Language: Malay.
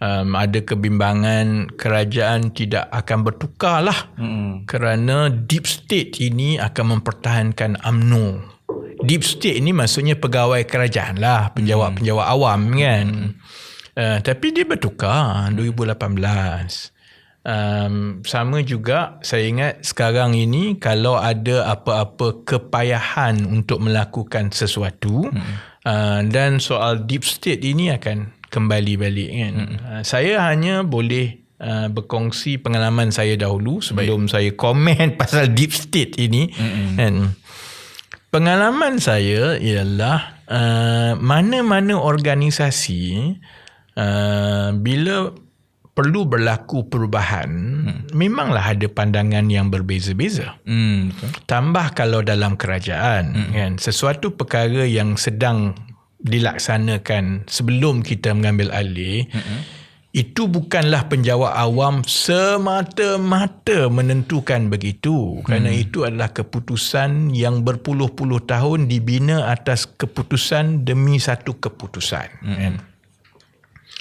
um, ada kebimbangan kerajaan tidak akan bertukar lah hmm. kerana deep state ini akan mempertahankan UMNO. Deep state ini maksudnya pegawai kerajaan lah, penjawat-penjawat awam kan. Hmm. Uh, tapi dia bertukar 2018. Um, sama juga saya ingat sekarang ini kalau ada apa-apa kepayahan untuk melakukan sesuatu hmm. uh, dan soal deep state ini akan kembali balik kan. Hmm. Uh, saya hanya boleh uh, berkongsi pengalaman saya dahulu sebelum Baik. saya komen pasal deep state ini kan. Pengalaman saya ialah uh, mana-mana organisasi uh, bila perlu berlaku perubahan hmm. memanglah ada pandangan yang berbeza-beza hmm, tambah kalau dalam kerajaan hmm. kan sesuatu perkara yang sedang dilaksanakan sebelum kita mengambil alih hmm. itu bukanlah penjawat awam semata-mata menentukan begitu kerana hmm. itu adalah keputusan yang berpuluh-puluh tahun dibina atas keputusan demi satu keputusan hmm. kan